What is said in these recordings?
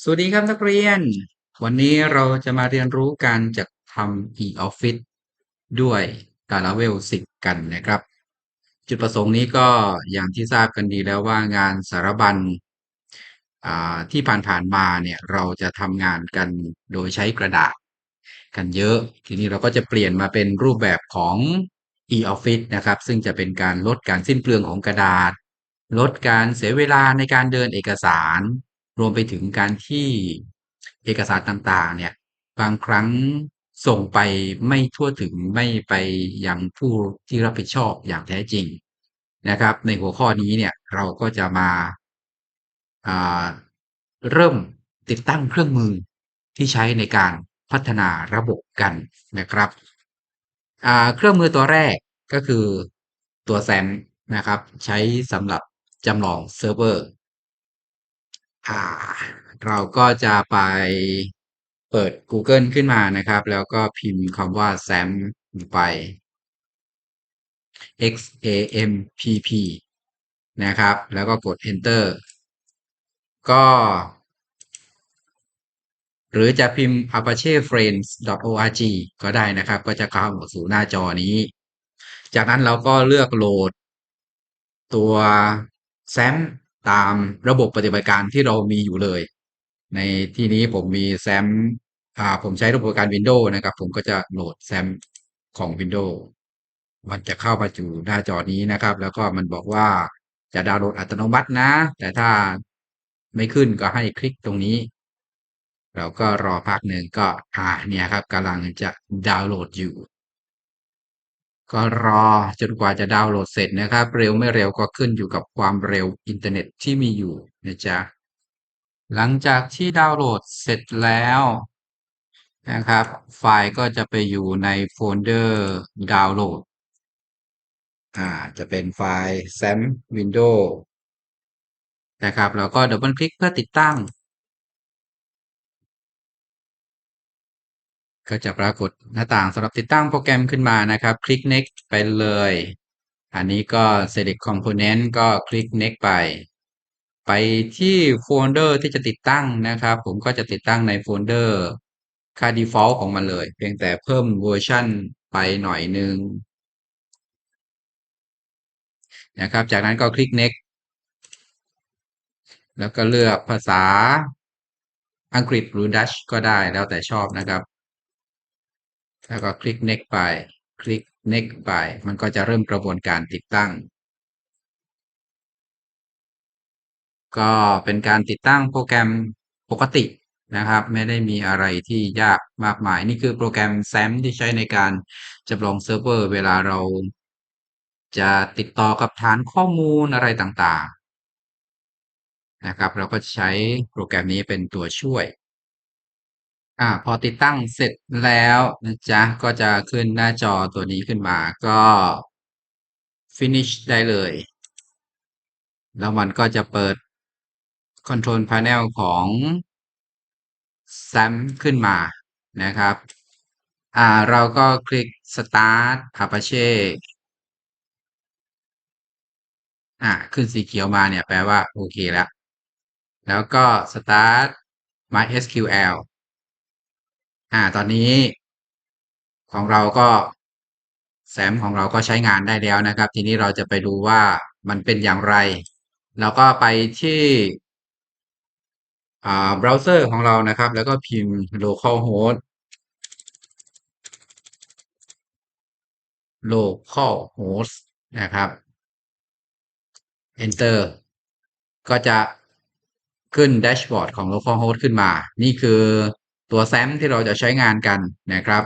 สวัสดีครับนักเรียน วันนี้เราจะมาเรียนรู้การจัดทำ e-office ด้วย Laravel 10 กันนะครับ จุดประสงค์นี้ก็อย่างที่ทราบกันดีแล้วว่างานสารบัญที่ผ่านๆมาเนี่ยเราจะทำงานกันโดยใช้กระดาษกันเยอะ ทีนี้เราก็จะเปลี่ยนมาเป็นรูปแบบของ e-office นะครับ ซึ่งจะเป็นการลดการสิ้นเปลืองของกระดาษ ลดการเสียเวลาในการเดินเอกสาร รวมไปถึงการที่เอกสารต่างๆ เนี่ย บางครั้งส่งไปไม่ทั่วถึงไม่ไปยังผู้ที่รับผิดชอบอย่างแท้จริงนะครับ ในหัวข้อนี้เนี่ยเราก็จะมาาเริ่มติดตั้งเครื่องมือที่ใช้ในการพัฒนาระบบกันนะครับ เครื่องมือตัวแรกก็คือตัว SAM นะครับ ใช้สำหรับจำลองเซิร์ฟเวอร์ อ่า เราก็จะไปเปิด Google ขึ้นมานะครับ แล้วก็พิมพ์คำว่า XAMPP ไป X A M P P นะครับ แล้วก็กด Enter ก็ หรือจะพิมพ์ apacheframes.org ก็ได้นะครับ ก็จะเข้าสู่หน้าจอนี้ จากนั้นเราก็เลือกโหลดตัว XAMPP ตามระบบปฏิบัติการที่เรามีอยู่เลย ในที่นี้ผมมี XAMPP อ่าผมใช้ระบบปฏิบัติการ Windows นะครับ ผมก็จะโหลด XAMPP ของ Windows มันจะเข้ามาอยู่หน้าจอนี้นะครับ แล้วก็มันบอกว่าจะดาวน์โหลดอัตโนมัตินะ แต่ถ้าไม่ขึ้นก็ให้คลิกตรงนี้ เราก็รอพักหนึ่งก็อ่าเนี่ยครับกำลังจะดาวน์โหลดอยู่ ก็รอจนกว่าจะดาวน์โหลดเสร็จนะครับ เร็วไม่เร็วก็ขึ้นอยู่กับความเร็วอินเทอร์เน็ตที่มีอยู่นะจ๊ะหลังจากที่ดาวน์โหลดเสร็จแล้วนะครับ ไฟล์ก็จะไปอยู่ในโฟลเดอร์ดาวน์โหลดอ่าจะเป็นไฟล์ XAMPP Windows นะครับแล้วก็ดับเบิลคลิกเพื่อติดตั้ง ก็จะปรากฏหน้าต่างสำหรับติดตั้งโปรแกรมขึ้นมานะครับ คลิก next ไปเลย อันนี้ก็ select component ก็คลิก next ไป ไปที่โฟลเดอร์ที่จะติดตั้งนะครับ ผมก็จะติดตั้งในโฟลเดอร์ค่า default ของมันเลย เพียงแต่เพิ่มเวอร์ชันไปหน่อยนึงนะครับ จากนั้นก็คลิก next แล้วก็เลือกภาษาอังกฤษหรือ Dutch ก็ได้แล้วแต่ชอบนะครับ แล้วก็คลิก next ไป คลิก next ไป มันก็จะเริ่มกระบวนการติดตั้ง ก็เป็นการติดตั้งโปรแกรมปกตินะครับ ไม่ได้มีอะไรที่ยากมากมาย นี่คือโปรแกรม XAMPP ที่ใช้ในการจำลองเซิร์ฟเวอร์ เวลาเราจะติดต่อกับฐานข้อมูลอะไรต่างๆ นะครับ เราก็ใช้โปรแกรมนี้เป็นตัวช่วย อ่า พอติดตั้งเสร็จแล้วนะจ๊ะ ก็จะขึ้นหน้าจอตัวนี้ขึ้นมาก็ finish ได้เลย แล้วมันก็จะเปิด Control Panel ของ XAMPP ขึ้นมานะครับ อ่า เราก็คลิก Start Apache อ่า ขึ้นสีเขียวมาเนี่ยแปลว่า โอเคแล้ว แล้วก็ Start MySQL อ่า ตอนนี้ ของเราก็ XAMPP ของเราก็ใช้งานได้แล้วนะครับ ทีนี้เราจะไปดูว่ามันเป็นอย่างไรเราก็ไปที่อ่าเบราว์เซอร์ของเรานะครับ แล้วก็พิมพ์ localhost localhost นะครับ enter ก็จะขึ้นแดชบอร์ดของ localhost ขึ้นมา นี่คือ ตัว XAMPP ที่เราจะใช้งานกันนะครับ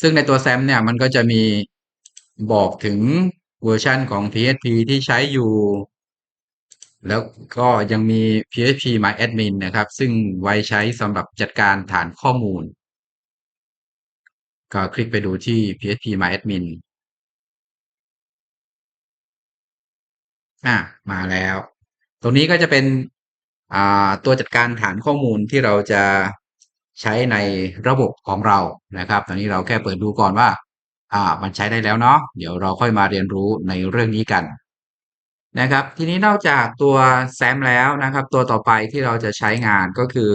ซึ่งในตัว XAMPP เนี่ยมันก็จะมีบอกถึงเวอร์ชันของ PHP ที่ใช้อยู่ แล้วก็ยังมี phpMyAdmin นะครับ ซึ่งไว้ใช้สำหรับจัดการฐานข้อมูล ก็คลิกไปดูที่ phpMyAdmin อ่ามาแล้ว ตรงนี้ก็จะเป็นอ่าตัวจัดการฐานข้อมูลที่เราจะ ใช้ในระบบของเรานะครับ ตอนนี้เราแค่เปิดดูก่อนว่า อ่า มันใช้ได้แล้วเนาะเดี๋ยวเราค่อยมาเรียนรู้ในเรื่องนี้กันนะครับ ทีนี้นอกจากตัวแซมแล้วนะครับ ตัวต่อไปที่เราจะใช้งานก็คือ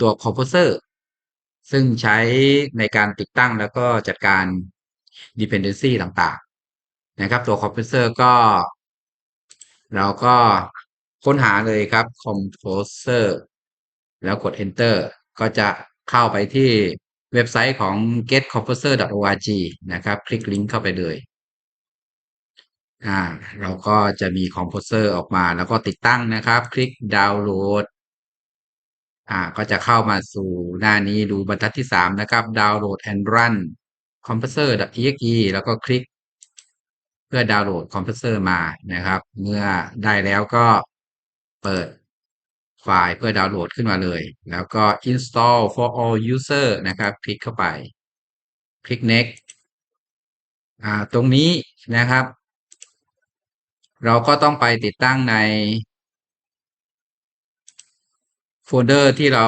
ตัว Composer ซึ่งใช้ในการติดตั้งแล้วก็จัดการ dependency ต่างๆ นะครับ ตัว Composer ก็ เราก็ ค้นหาเลยครับ Composer แล้วกด Enter ก็จะเข้าไปที่เว็บไซต์ของ getcomposer.org นะครับ คลิกลิงก์เข้าไปเลยอ่าเราก็จะมี Composer ออกมาแล้วก็ติดตั้งนะครับ คลิกดาวน์โหลดอ่าก็จะเข้ามาสู่หน้านี้ดูบรรทัดที่ 3 นะครับ download and run composer.exe แล้วก็คลิก เพื่อดาวน์โหลด Composer มานะครับ เมื่อได้แล้วก็ เปิดไฟล์เพื่อดาวน์โหลดขึ้นมาเลย แล้วก็ install for all user นะครับ คลิกเข้าไป คลิก next อ่าตรงนี้นะครับ เราก็ต้องไปติดตั้งในโฟลเดอร์ที่เรา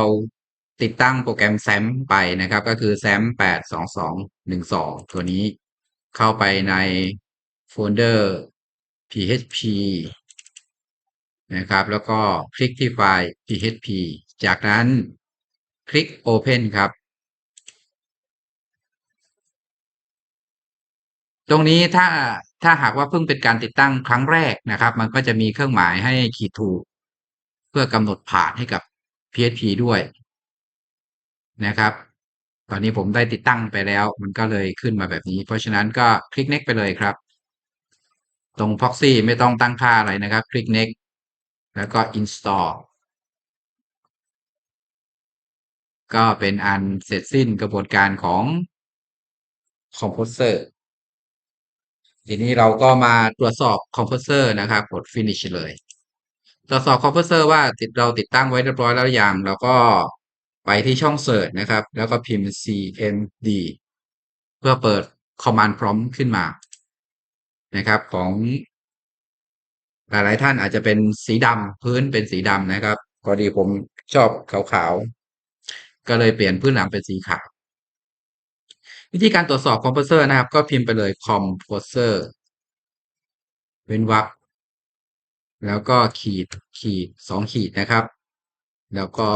ติดตั้งโปรแกรม SAM ไปนะครับ ก็คือ SAM 82212ตัวนี้เข้าไปในโฟลเดอร์ php นะครับ แล้วก็คลิกที่ไฟล์ php จากนั้นคลิก open ครับ ตรงนี้ถ้าถ้าหากว่าเพิ่งเป็นการติดตั้งครั้งแรกนะครับ มันก็จะมีเครื่องหมายให้ขีดถูก เพื่อกำหนดผ่านให้กับ PHP ด้วยนะครับ ตอนนี้ผมได้ติดตั้งไปแล้ว มันก็เลยขึ้นมาแบบนี้ เพราะฉะนั้นก็คลิก next ไปเลยครับ ตรง proxy ไม่ต้องตั้งค่าอะไรนะครับ คลิก next แล้วก็ install ก็เป็นอันเสร็จสิ้นกระบวนการของ Composer ทีนี้เราก็มาตรวจสอบ Composer นะครับ กด finish เลย ตรวจสอบ Composer ว่าติดเราติดตั้งไว้เรียบร้อยแล้วหรือยังแล้วก็ไปที่ช่อง Search นะครับ แล้วก็พิมพ์ cmd เพื่อเปิด Command Prompt ขึ้นมานะครับของ หลาย ๆ ท่านอาจจะเป็นสีดำพื้นเป็นสีดำนะครับพอดีผมชอบขาวๆ ก็เลยเปลี่ยนพื้นหลังเป็นสีขาว วิธีการตรวจสอบ Composer นะครับ ก็พิมพ์ไปเลย Composer เว้นวรรคแล้วก็ขีดขีดสองขีดนะครับ แล้วก็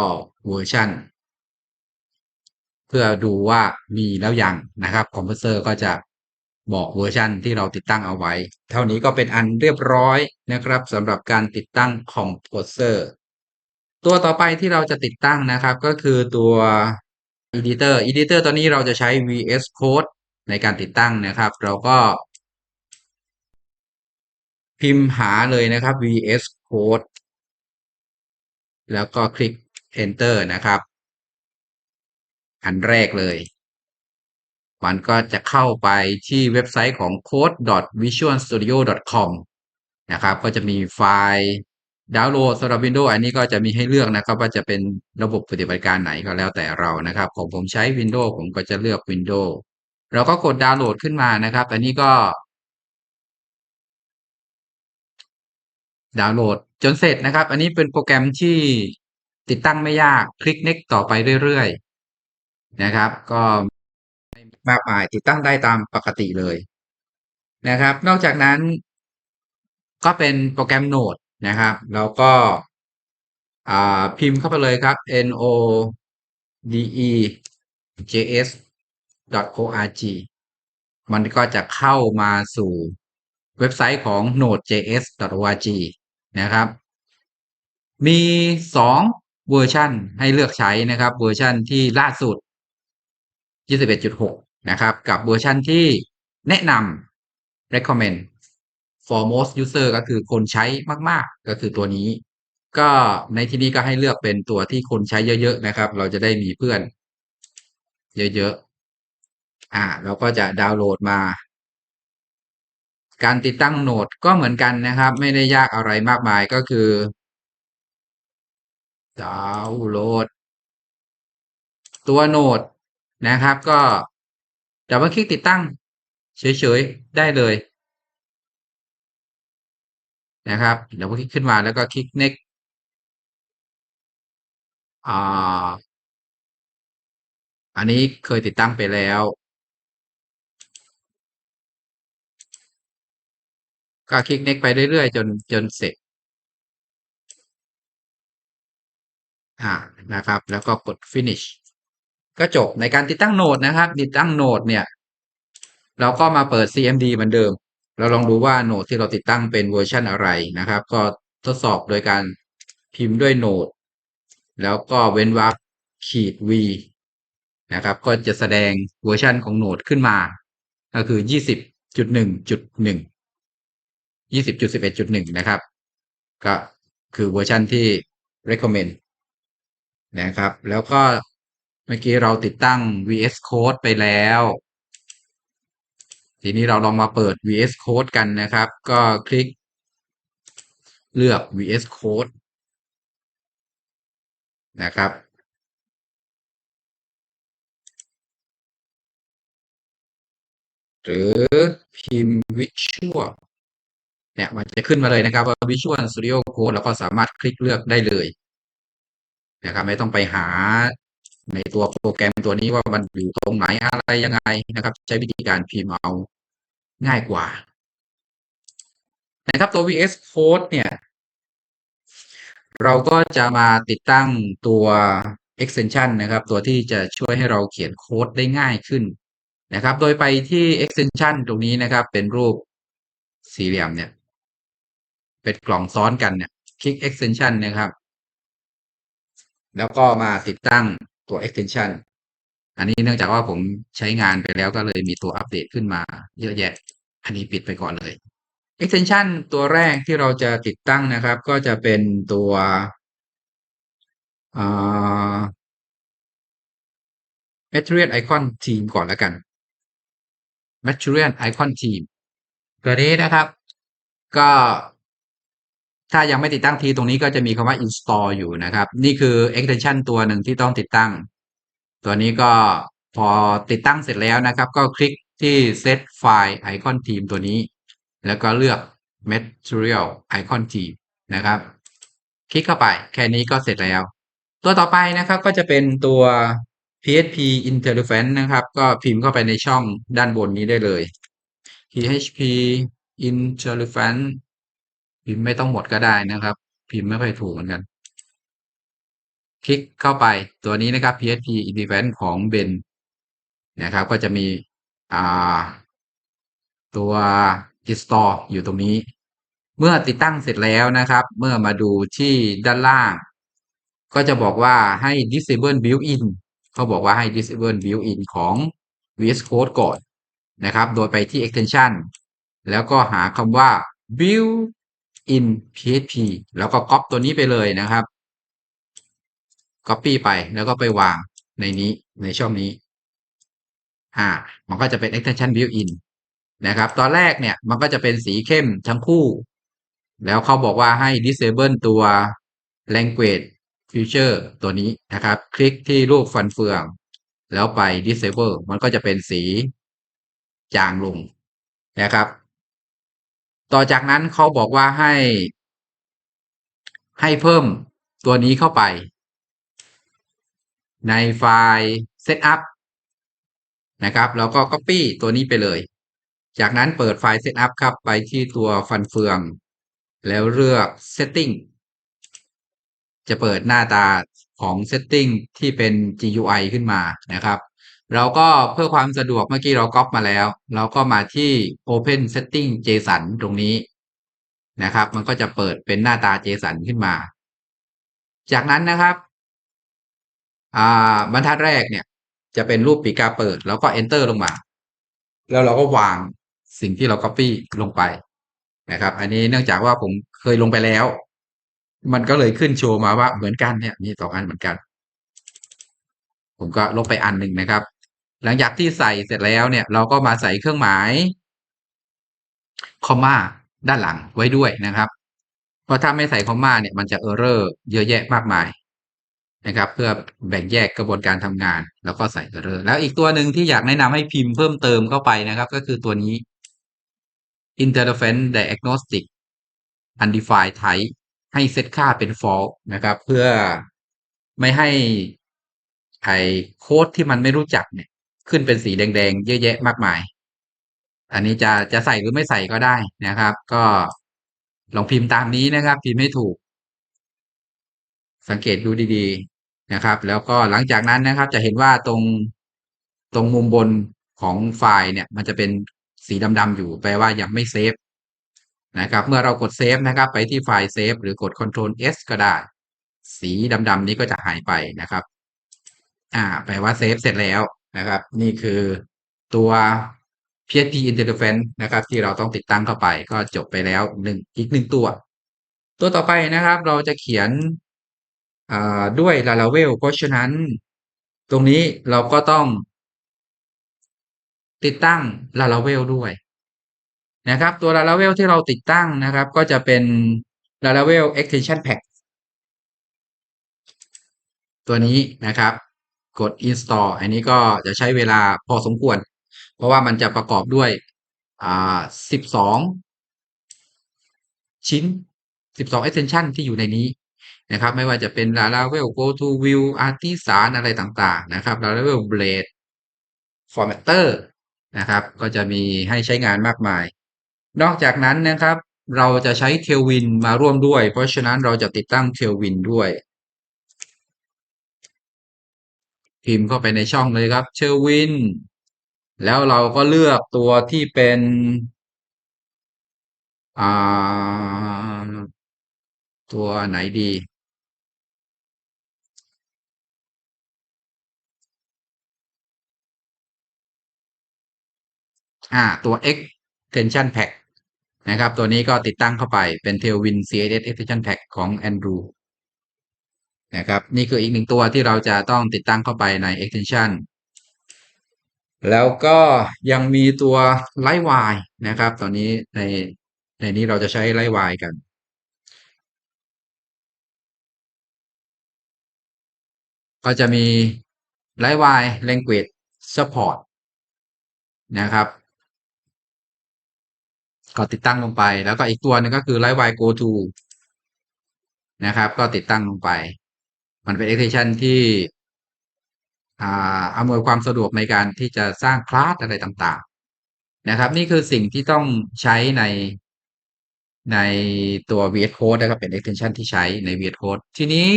เวอร์ชันเพื่อดูว่ามีแล้วยังนะครับคอมเพรสเซอร์ก็จะ บอกเวอร์ชันที่เราติดตั้งเอาไว้ เท่านี้ก็เป็นอันเรียบร้อยนะครับสำหรับการติดตั้งคอมเพเซอร์ตัวต่อไปที่เราจะติดตั้งนะครับ ก็คือตัว Editor Editor ตอนนี้เราจะใช้ VS Code ในการติดตั้งนะครับ เราก็ พิมพ์หาเลยนะครับ VS Code แล้วก็คลิก Enter นะครับ อันแรกเลย มันก็จะเข้าไปที่เว็บไซต์ของ code.visualstudio.com นะครับ ก็จะมีไฟล์ดาวน์โหลดสำหรับ Windows อันนี้ก็จะมีให้เลือกนะครับ ว่าจะเป็นระบบปฏิบัติการไหนก็แล้วแต่เรานะครับของผมใช้ Windows ผมก็จะเลือก Windows เราก็กดดาวน์โหลดขึ้นมานะครับ อันนี้ก็ ดาวน์โหลดจนเสร็จนะครับ อันนี้เป็นโปรแกรมที่ติดตั้งไม่ยาก คลิก next ต่อไปเรื่อยๆนะครับ ก็ มากมาย ติดตั้งได้ตามปกติเลยนะครับ นอกจากนั้น ก็เป็นโปรแกรมโนดนะครับ แล้วก็พิมพ์เข้าไปเลยครับ no de js org มันก็จะเข้ามาสู่เว็บไซต์ของ node.js.org นะครับ มีสองเวอร์ชันให้เลือกใช้นะครับ เวอร์ชันที่ล่าสุด 21.6 นะครับ กับเวอร์ชันที่แนะนำ recommend for most user ก็คือคนใช้มาก ๆ ก็คือตัวนี้ ก็ในที่นี้ก็ให้เลือกเป็นตัวที่คนใช้เยอะ ๆ นะครับ เราจะได้มีเพื่อน เยอะ ๆ อ่า เราก็จะดาวน์โหลดมา การติดตั้งโหนดก็เหมือนกันนะครับ ไม่ได้ยากอะไรมากมายก็คือ ดาวน์โหลด ตัวโหนดนะครับ ก็ ดับเบิลคลิกติดตั้ง เฉยๆ ได้เลย นะครับดับเบิลคลิกขึ้นมาแล้วก็คลิก next อันนี้เคยติดตั้งไปแล้ว ก็คลิก next ไปเรื่อยๆ จนจนเสร็จอ่านะครับ แล้วก็กด finish ก็จบในการติดตั้งโนดนะครับ ติดตั้งโนดเนี่ย เราก็มาเปิด cmd เหมือนเดิม เราลองดูว่าโนดที่เราติดตั้งเป็นเวอร์ชันอะไรนะครับ ก็ทดสอบโดยการพิมพ์ด้วยโนดแล้วก็เว้นวรรคขีด v นะครับ ก็จะแสดงเวอร์ชันของโนดขึ้นมา ก็คือ 20.1.1 20.11.1 นะครับ ก็คือเวอร์ชันที่ recommend นะครับ แล้วก็ เมื่อกี้เราติดตั้ง VS Code ไปแล้ว ทีนี้เราลองมาเปิด VS Code กันนะครับ ก็คลิก เลือก VS Code นะครับหรือพิมพ์ Visual เนี่ยมันจะขึ้นมาเลยนะครับ ว่า Visual Studio Code แล้วก็สามารถคลิกเลือกได้เลยนะครับไม่ต้องไปหา ในตัวโปรแกรมตัวนี้ว่ามันอยู่ตรงไหนอะไรยังไงนะครับ ใช้วิธีการพิมพ์เอาง่ายกว่า นะครับตัว VS Code เนี่ย เราก็จะมาติดตั้งตัว extension นะครับ ตัวที่จะช่วยให้เราเขียนโค้ดได้ง่ายขึ้นนะครับ โดยไปที่ extension ตรงนี้นะครับ เป็นรูปสี่เหลี่ยมเนี่ย เป็นกล่องซ้อนกันเนี่ย คลิก extension นะครับ แล้วก็มาติดตั้ง ตัว extension อันนี้เนื่องจากว่าผมใช้งานไปแล้วก็เลยมีตัวอัปเดตขึ้นมาเยอะแยะ อันนี้ปิดไปก่อนเลย extension ตัวแรกที่เราจะติดตั้งนะครับ ก็จะเป็นตัว Material Icon Team ก่อนแล้วกัน Material Icon Team ตัวนี้นะครับ ก็ ถ้ายังไม่ติดตั้งทีตรงนี้ก็จะมีคำว่า install อยู่นะครับ นี่คือ extension ตัวหนึ่งที่ต้องติดตั้ง ตัวนี้ก็พอติดตั้งเสร็จแล้วนะครับ ก็คลิกที่ set file icon team ตัวนี้ แล้วก็เลือก material icon team นะครับ คลิกเข้าไปแค่นี้ก็เสร็จแล้ว ตัวต่อไปนะครับก็จะเป็นตัว php interface นะครับ ก็พิมพ์เข้าไปในช่องด้านบนนี้ได้เลย php interface พิมพ์ไม่ต้องหมดก็ได้นะครับ พิมพ์ไม่ค่อยถูกเหมือนกัน คลิกเข้าไปตัวนี้นะครับ php interface ของ Ben นะครับ ก็จะมีอ่าตัว install อยู่ตรงนี้ เมื่อติดตั้งเสร็จแล้วนะครับ เมื่อมาดูที่ด้านล่าง ก็จะบอกว่าให้ disable built-in เขาบอกว่าให้ disable built-in ของ VS Code ก่อนนะครับ โดยไปที่ extension แล้วก็หาคำว่า build in php แล้วก็ copy ตัวนี้ไปเลยนะครับ copy ไปแล้วก็ไปวางในนี้ในช่องนี้อ่ามันก็จะเป็น extension built-in นะครับ ตอนแรกเนี่ยมันก็จะเป็นสีเข้มทั้งคู่ แล้วเขาบอกว่าให้ disable ตัว language feature ตัวนี้นะครับ คลิกที่รูปฟันเฟือง แล้วไป disable มันก็จะเป็นสีจางลงนะครับ ต่อจากนั้นเขาบอกว่าให้ ให้เพิ่มตัวนี้เข้าไป ในไฟล์ setup นะครับแล้วก็ copy ตัวนี้ไปเลย จากนั้นเปิดไฟล์ setup ครับ ไปที่ตัวฟันเฟือง แล้วเลือก setting จะเปิดหน้าตาของ setting ที่เป็น GUI ขึ้นมานะครับ เราก็เพื่อความสะดวกเมื่อกี้เราก๊อปมาแล้ว เราก็มาที่ open setting JSON ตรงนี้นะครับ มันก็จะเปิดเป็นหน้าตา JSON ขึ้นมา จากนั้นนะครับบรรทัดแรกเนี่ย จะเป็นรูปปีกาเปิด แล้วก็ enter ลงมา แล้วเราก็วางสิ่งที่เรา copy ลงไปนะครับ อันนี้เนื่องจากว่าผมเคยลงไปแล้ว มันก็เลยขึ้นโชว์มาว่าเหมือนกันเนี่ยมีสองอันเหมือนกัน ผมก็ลบไปอันหนึ่งนะครับ หลังจากที่ใส่เสร็จแล้วเนี่ย เราก็มาใส่เครื่องหมายคอมมาด้านหลังไว้ด้วยนะครับเพราะถ้าไม่ใส่คอมมาเนี่ยมันจะเออร์เรอร์เยอะแยะมากมายนะครับ เพื่อแบ่งแยกกระบวนการทำงาน แล้วก็ใส่เออร์เรอร์แล้วอีกตัวหนึ่งที่อยากแนะนำให้พิมพ์เพิ่มเติมเข้าไปนะครับ ก็คือตัวนี้ interface diagnostic undefined type ให้เซตค่าเป็น false นะครับ เพื่อไม่ให้ไอโค้ดที่มันไม่รู้จักเนี่ย ขึ้นเป็นสีแดงๆเยอะแยะมากมาย อันนี้จะจะใส่หรือไม่ใส่ก็ได้นะครับ ก็ลองพิมพ์ตามนี้นะครับ พิมพ์ให้ถูก สังเกตดูดีๆนะครับ แล้วก็หลังจากนั้นนะครับ จะเห็นว่าตรงตรงมุมบนของไฟล์เนี่ย มันจะเป็นสีดำๆอยู่แปลว่ายังไม่เซฟนะครับ เมื่อเรากดเซฟนะครับ ไปที่ไฟล์เซฟหรือกด Ctrl S ก็ได้ สีดำๆนี้ก็จะหายไปนะครับ อ่า แปลว่าเซฟเสร็จแล้ว นะครับ นี่คือตัว PHP interface นะครับ ที่เราต้องติดตั้งเข้าไปก็จบไปแล้วหนึ่งอีกหนึ่งตัว ตัวต่อไปนะครับ เราจะเขียนด้วย Laravel เพราะฉะนั้น ตรงนี้เราก็ต้อง ติดตั้ง Laravel ด้วยนะครับ ตัว Laravel ที่เราติดตั้งนะครับ ก็จะเป็น Laravel Extension Pack ตัวนี้นะครับ กด install อันนี้ก็จะใช้เวลาพอสมควร เพราะว่ามันจะประกอบด้วยอ่า12 ชิ้น 12 extension ที่อยู่ในนี้นะครับ ไม่ว่าจะเป็น Laravel Go to View Artisan อะไรต่างๆ นะครับ Laravel Blade Formatter นะครับ ก็จะมีให้ใช้งานมากมาย นอกจากนั้นนะครับ เราจะใช้ Tailwind มาร่วมด้วย เพราะฉะนั้นเราจะติดตั้ง Tailwind ด้วย พิมพ์เข้าไปในช่องเลยครับ Tailwind แล้วเราก็เลือกตัวที่เป็นตัวไหนดี อ่า ตัว extension pack นะครับ ตัวนี้ก็ติดตั้งเข้าไปเป็น Tailwind CSS extension pack ของ Andrew นะครับ นี่คืออีกหนึ่งตัวที่เราจะต้องติดตั้งเข้าไปใน extension แล้วก็ยังมีตัว Livewire นะครับ ตอนนี้ในในนี้เราจะใช้ Livewire กัน ก็จะมี Livewire Language Support นะครับ ก็ติดตั้งลงไป แล้วก็อีกตัวหนึ่งก็คือ Livewire Go to นะครับ ก็ติดตั้งลงไป มันเป็น extension ที่อ่าอำนวยความสะดวกในการที่จะสร้างคลาสอะไรต่างๆ นะครับ นี่คือสิ่งที่ต้องใช้ในในตัว VS Code นะครับ เป็น extension ที่ใช้ใน VS Code ทีนี้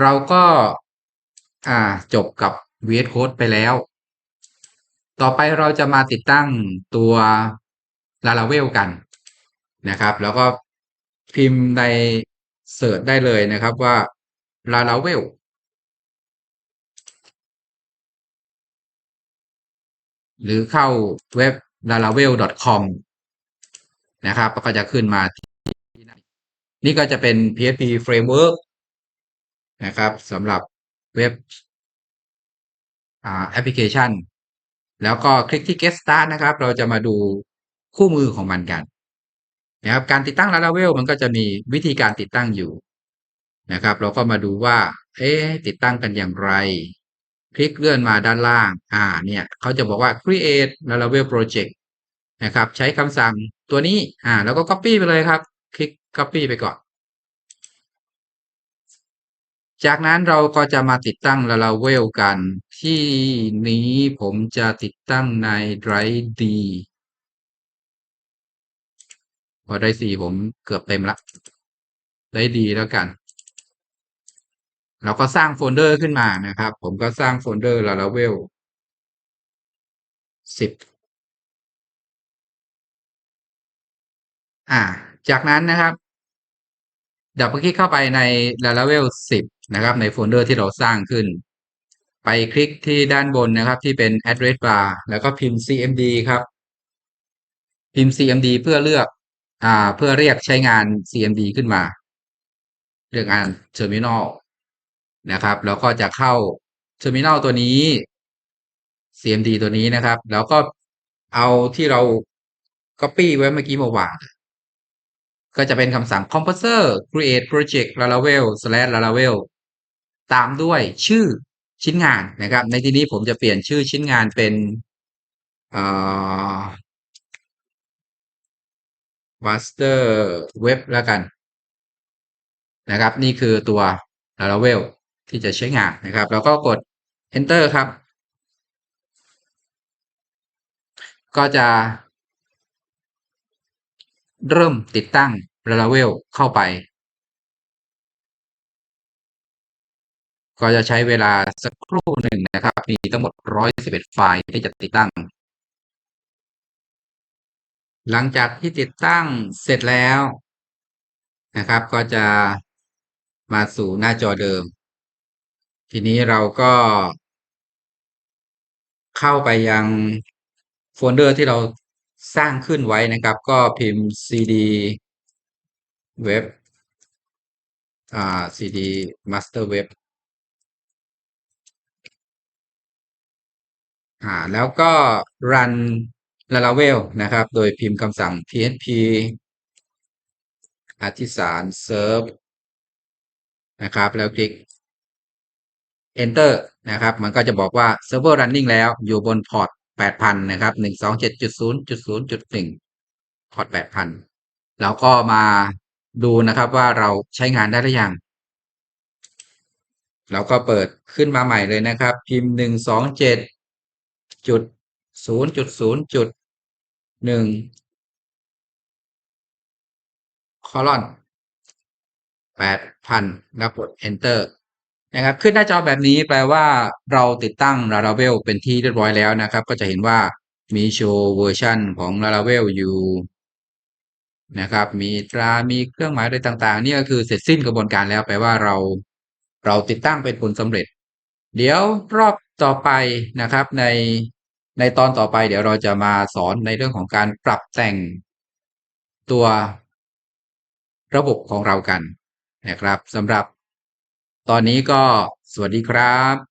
เราก็อ่าจบกับ VS Code ไปแล้ว ต่อไปเราจะมาติดตั้งตัว Laravel กันนะครับ แล้วก็พิมพ์ในเสิร์ชได้เลยนะครับว่า Laravel หรือเข้าเว็บ laravel.com นะครับก็จะขึ้นมาที่นี่ก็จะเป็น PHP framework นะครับสำหรับเว็บแอปพลิเคชัน แล้วก็คลิกที่ get start นะครับ เราจะมาดูคู่มือของมันกันนะครับการติดตั้ง Laravel มันก็จะมีวิธีการติดตั้งอยู่ นะครับ เราก็มาดูว่า เอ๊ติดตั้งกันอย่างไร คลิกเลื่อนมาด้านล่าง อ่า เนี่ยเขาจะบอกว่า create Laravel project นะครับ ใช้คำสั่งตัวนี้ อ่า แล้วก็ copy ไปเลยครับ คลิก copy ไปก่อน จากนั้นเราก็จะมาติดตั้ง Laravel กัน ที่นี้ผมจะติดตั้งใน Drive D พอได้สี่ผมเกือบเต็มละ ได้ดีแล้วกัน เราก็สร้างโฟลเดอร์ขึ้นมานะครับ ผมก็สร้างโฟลเดอร์ Laravel สิบอ่า จากนั้นนะครับดับเบิลคลิกเข้าไปใน Laravel 10 นะครับ ในโฟลเดอร์ที่เราสร้างขึ้น ไปคลิกที่ด้านบนนะครับ ที่เป็น address bar แล้วก็พิมพ์ cmd ครับ พิมพ์ cmd เพื่อเลือก อ่า เพื่อเรียกใช้งาน cmd ขึ้นมา เลือกงาน terminal นะครับ แล้วก็จะเข้า terminal ตัวนี้ cmd ตัวนี้นะครับ แล้วก็เอาที่เรา copy ไว้เมื่อกี้มาวางก็จะเป็นคำสั่ง composer create project laravel slash laravel ตามด้วยชื่อชิ้นงานนะครับ ในที่นี้ผมจะเปลี่ยนชื่อชิ้นงานเป็นเอ่อ master web แล้วกัน นะครับ นี่คือตัว laravel ที่จะใช้งานนะครับ แล้วก็กด enter ครับ ก็จะ เริ่มติดตั้ง Laravel เข้าไป ก็จะใช้เวลาสักครู่หนึ่งนะครับ มีทั้งหมด 111 ไฟล์ที่จะติดตั้ง หลังจากที่ติดตั้งเสร็จแล้วนะครับ ก็จะมาสู่หน้าจอเดิม ทีนี้เราก็เข้าไปยังโฟลเดอร์ที่เราสร้างขึ้นไว้นะครับ ก็พิมพ์ cd web อ่า cd master web อ่าแล้วก็ run laravel นะครับ โดยพิมพ์คำสั่ง php อธิสาร serve นะครับ แล้วคลิก enter นะครับ มันก็จะบอกว่า server running แล้วอยู่บนพอร์ต 8,000 นะครับ 127.0.0.1 พอร์ต 8,000 แล้วก็มาดูนะครับว่าเราใช้งานได้หรือยังเราก็เปิดขึ้นมาใหม่เลยนะครับ พิมพ์ 127.0.0.1 คอลอน8,000 แล้วกด enter นะครับขึ้นหน้าจอแบบนี้แปลว่าเราติดตั้ง Laravel เป็นที่เรียบร้อยแล้วนะครับ ก็จะเห็นว่ามีโชว์เวอร์ชันของ Laravel อยู่นะครับ มีตรา มีเครื่องหมายอะไรต่างๆ นี่ก็คือเสร็จสิ้นกระบวนการแล้วแปลว่าเราเราติดตั้งเป็นผลสำเร็จ เดี๋ยวรอบต่อไปนะครับ ในในตอนต่อไป เดี๋ยวเราจะมาสอนในเรื่องของการปรับแต่งตัวระบบของเรากันนะครับสำหรับ ตอนนี้ก็สวัสดีครับ